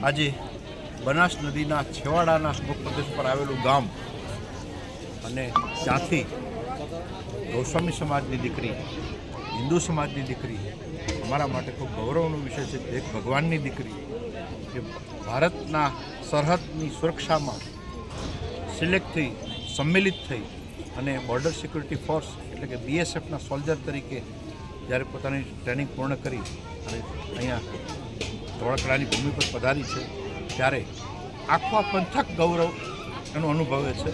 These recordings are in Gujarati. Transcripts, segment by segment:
આજે બનાસ નદીના છેવાડાના સ્મુખ પ્રદેશ પર આવેલું ગામ અને ત્યાંથી ગૌસ્વામી સમાજની દીકરી, હિન્દુ સમાજની દીકરી, અમારા માટે ખૂબ ગૌરવનો વિષય છે એક ભગવાનની દીકરી કે ભારતના સરહદની સુરક્ષામાં સિલેક્ટ થઈ, સંમેલિત થઈ અને બોર્ડર સિક્યુરિટી ફોર્સ એટલે કે બીએસએફના સોલ્જર તરીકે જ્યારે પોતાની ટ્રેનિંગ પૂર્ણ કરી અને અહીંયા ધોળકડાની ભૂમિ પર પધારી છે, ત્યારે આખો આ પંથક ગૌરવ એનો અનુભવે છે.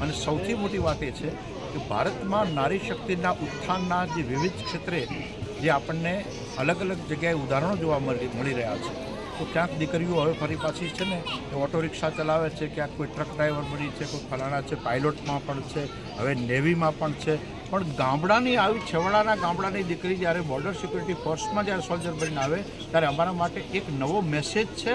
અને સૌથી મોટી વાત એ છે કે ભારતમાં નારી શક્તિના ઉત્થાનના જે વિવિધ ક્ષેત્રે જે આપણને અલગ અલગ જગ્યાએ ઉદાહરણો જોવા મળી મળી રહ્યા છે. તો ક્યાંક દીકરીઓ હવે ફરી પાછી છે ને, એ ઓટો રિક્ષા ચલાવે છે, ક્યાંક કોઈ ટ્રક ડ્રાઈવર બની છે, કોઈ ફલાણા છે, પાયલોટમાં પણ છે, હવે નેવીમાં પણ છે. પણ ગામડાની આવી છેવાડાના ગામડાની દીકરી જ્યારે બોર્ડર સિક્યુરિટી ફોર્સમાં જ્યારે સોલ્જર બનીને આવે, ત્યારે અમારા માટે એક નવો મેસેજ છે,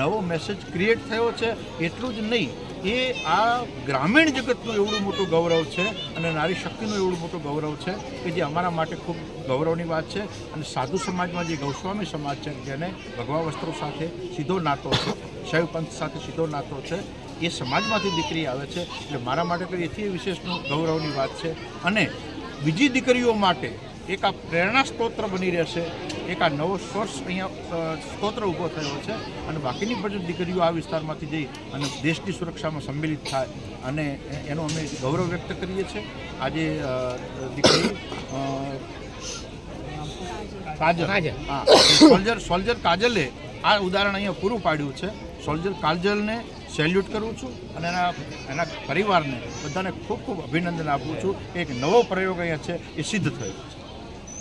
નવો મેસેજ ક્રિએટ થયો છે. એટલું જ નહીં એ આ ગ્રામીણ જગતનું એવડું મોટું ગૌરવ છે અને નારી શક્તિનું એવડું મોટું ગૌરવ છે કે જે અમારા માટે ખૂબ ગૌરવની વાત છે અને સાધુ સમાજમાં જે ગૌસ્વામી સમાજ છે જેને ભગવા વસ્ત્રો સાથે સીધો નાતો છે, શૈવ પંથ સાથે સીધો નાતો છે, એ સમાજમાંથી દીકરી આવે છે. એટલે મારા માટે તો એથી વિશેષનું ગૌરવની વાત છે. અને બીજી દીકરીઓ માટે એક આ પ્રેરણા સ્તોત્ર બની રહેશે. એક આ નવો સોર્સ અહીંયા સ્તોત્ર ઊભો થયો છે. અને બાકીની બધી દીકરીઓ આ વિસ્તારમાંથી જઈ અને દેશની સુરક્ષામાં સંમિલિત થાય અને એનો અમે ગૌરવ વ્યક્ત કરીએ છીએ. આજે દીકરી કાજલ. હા સોલ્જર સોલ્જર કાજલે આ ઉદાહરણ અહીંયા પૂરું પાડ્યું છે. સોલ્જર કાજલને સેલ્યુટ કરું છું અને એના એના પરિવારને બધાને ખૂબ ખૂબ અભિનંદન આપું છું. એક નવો પ્રયોગ અહીંયા છે એ સિદ્ધ થયો છે.